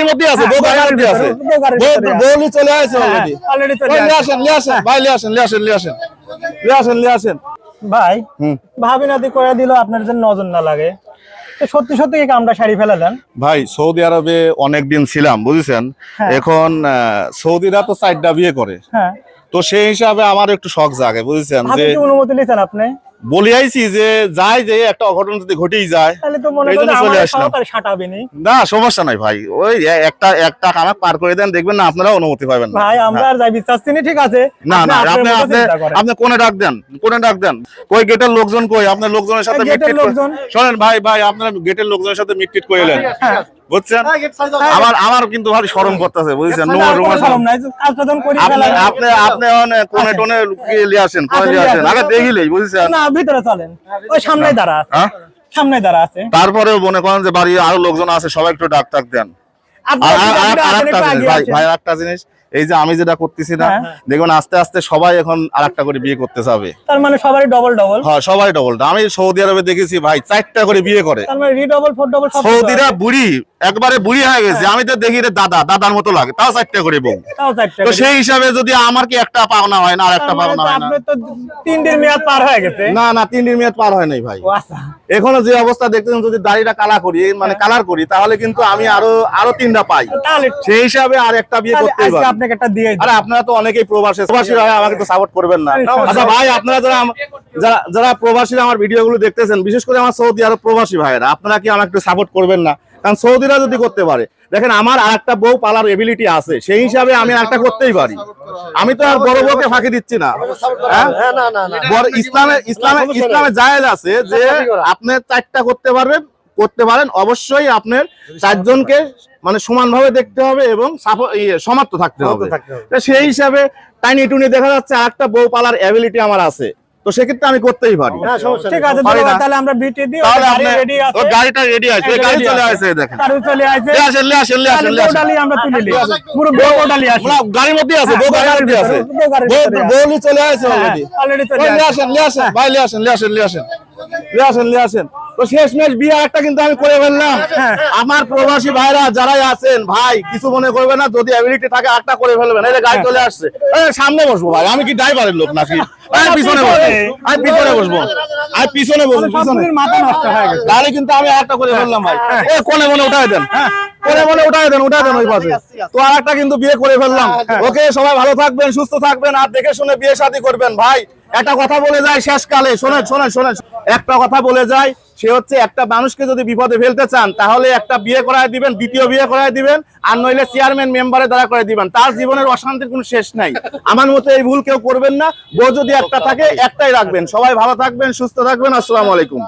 গাড়ির মধ্যে আছে বউ গাড়ির মধ্যে আছে। বউ আছে। বউলি চলে আসে অলরেডি অলরেডি চলে লিয়ে আসেন আসেন ভাই আসেন আসেন আসেন। ভাই করে দিল আপনার জন্য নজর না লাগে। সত্যি সত্যি কি কামটা সারি ফেলালেন ভাই সৌদি আরবে অনেক দিন ছিলাম বুঝেছেন? হ্যাঁ। এখন সৌদিরা তো চারটা বিয়ে করে। হ্যাঁ। তো সেই হিসাবে আমার একটু শখ জাগে বুঝেছেন? যে অনুমতি নিয়েছেন আপনি? বলি আইছি যে যায় যে একটা অঘটন যদি ঘটেই যায় মনে না। সমস্যা নাই ভাই। ওই একটা একটা কামাক পার করে দেন দেখবেন না আপনারা অনুমতি পাবেন না। ভাই আমরা যাই বিশ্বাস চিনি ঠিক আছে। না না আপনি আপনি আপনি কোনে ডাক দেন? কোনে ডাক দেন? কই গেটের লোকজন কই? আপনার লোকজনের সাথে মিটটিট শোনেন ভাই ভাই আপনার গেটের লোকজনের সাথে মিটটিট করে এলেন। হ্যাঁ। বুঝছেন? আমার আমার কিন্তু ভারী শরম করতেছে বুঝছেন? আপনি আপনি অনেক কোনে টোনে লুকিয়ে লিয়ে আসেন কোনে লিয়ে আসেন। আগে দেখিলেই বুঝছেন? না ভিতরে চলেন। ওই সামনে দাঁড়া হ্যাঁ? সামনে দাঁড়া আছে। তারপরেও মনে করেন যে বাড়ি আরও লোকজন আছে সবাই একটু ডাক টাক দেন আর একটু জিনিস ভাই আর ভাই একটা জিনিস। এই যে আমি যেটা করতেছি না হ্যাঁ। দেখুন আস্তে আস্তে সবাই এখন আর একটা করে বিয়ে করতে যাবে। তার মানে সবারই ডবল ডবল হ্যাঁ সবাই ডবলটা আমি সৌদি আরবে দেখেছি ভাই চারটা করে বিয়ে করে। তার মানে ডবল ডবল সৌদিরা বুড়ি একবারে বুড়ি হয়ে গেছে। আমি তো দেখি রে দাদা দাদার মতো লাগে তাও চারটা করে বউ। তো সেই হিসাবে যদি আমার কি একটা পাওনা হয় না আর একটা মানে পাওনা হয় না? তিন দিন মেয়াদ পার হয়ে গেছে। না না তিন দিন মেয়াদ পার হয় নাই ভাই। আচ্ছা। এখনও যে অবস্থা দেখতেছেন যদি দাড়িটা কালা করি মানে কালার করি তাহলে কিন্তু আমি আরও আরও তিনটা পাই। তাহলে সেই হিসাবে আর একটা বিয়ে করতেই পারি আপনাকে একটা দিয়ে আরে আপনারা তো অনেকেই প্রবাসী প্রবাসী আমাকে তো সাপোর্ট করবেন না। আচ্ছা ভাই আপনারা যারা যারা যারা প্রবাসীরা আমার ভিডিও গুলো দেখতেছেন বিশেষ করে আমার সৌদি আরব প্রবাসী ভাইয়েরা আপনারা কি আমাকে একটু সাপোর্ট করবেন না? কারণ সৌদিরা যদি করতে পারে দেখেন আমার আর একটা বউ পালার এবিলিটি আছে সেই হিসাবে আমি একটা করতেই পারি। আমি তো আর বড় বউকে ফাঁকি দিচ্ছি না। হ্যাঁ? বড় ইসলামে ইসলামে ইসলামে জায়েজ আছে যে আপনি চারটা করতে পারবেন করতে পারেন অবশ্যই আপনার চারজনকে মানে সমানভাবে দেখতে হবে এবং ইয়ে, সমাপ্ত থাকতে হবে। সেই হিসাবে টাইনি টুনি দেখা যাচ্ছে আরেকটা বউ পালার অ্যাবিলিটি আমার আছে। তো সেক্ষেত্রে আমি করতেই পারি। ঠিক আছে। তাহলে আমরা বিটি দিই তাহলে আপনি রেডি আছে। গাড়িটা রেডি আছে এই গাড়ি চলে আসে দেখেন। গাড়ি চলে আসে। লে লে লে তাহলে লে আসেন আমরা তুলে নিই। পুরো আসে গাড়ির মধ্যে আছে হ্যাঁ, গাড়ির মধ্যে আছে। আছে। চলে আসে অলরেডি অলরেডি চলে লে আসে। আসেন লে আসেন ভাই লে আসেন লে আসেন লে আসেন। লে আসেন লে আসেন। তো শেষ মেশ বিয়ে একটা কিন্তু আমি করে ফেললাম। হ্যাঁ। আমার প্রবাসী ভাইরা যারাই আছেন ভাই কিছু মনে করবে না যদি অ্যাবিলিটি থাকে একটা করে ফেলবেন। এই যে গাড়ি চলে আসছে। সামনে বসবো ভাই আমি কি ড্রাইভারের লোক নাকি? পিছনে বসবো। আমি পিছনে বসবো। আমি পিছনে বসবো পিছনে। মাথা নষ্ট হয়ে গেছে। তাহলে কিন্তু আমি একটা করে ফেললাম ভাই। এ কোনে মনে উঠাই দেন। কোনে মনে উঠাই দেন উঠাই দেন ওই পাশে। তো আর একটা কিন্তু বিয়ে করে ফেললাম। ওকে সবাই ভালো থাকবেন সুস্থ থাকবেন আর দেখে শুনে বিয়ে শাদী করবেন। ভাই একটা কথা বলে যায় শেষকালে। শোনেন শোনেন শোনেন। একটা কথা বলে যায় সে হচ্ছে একটা মানুষকে যদি বিপদে ফেলতে চান, তাহলে একটা বিয়ে করায় দিবেন, দ্বিতীয় বিয়ে করায় দিবেন, আর নইলে চেয়ারম্যান মেম্বারে দ্বারা করে দিবেন। তার জীবনের অশান্তির কোনো শেষ নাই। আমার মতো এই ভুল কেউ করবেন না। বউ যদি একটা থাকে, একটাই রাখবেন। সবাই ভালো থাকবেন, সুস্থ থাকবেন। আসসালামু আলাইকুম।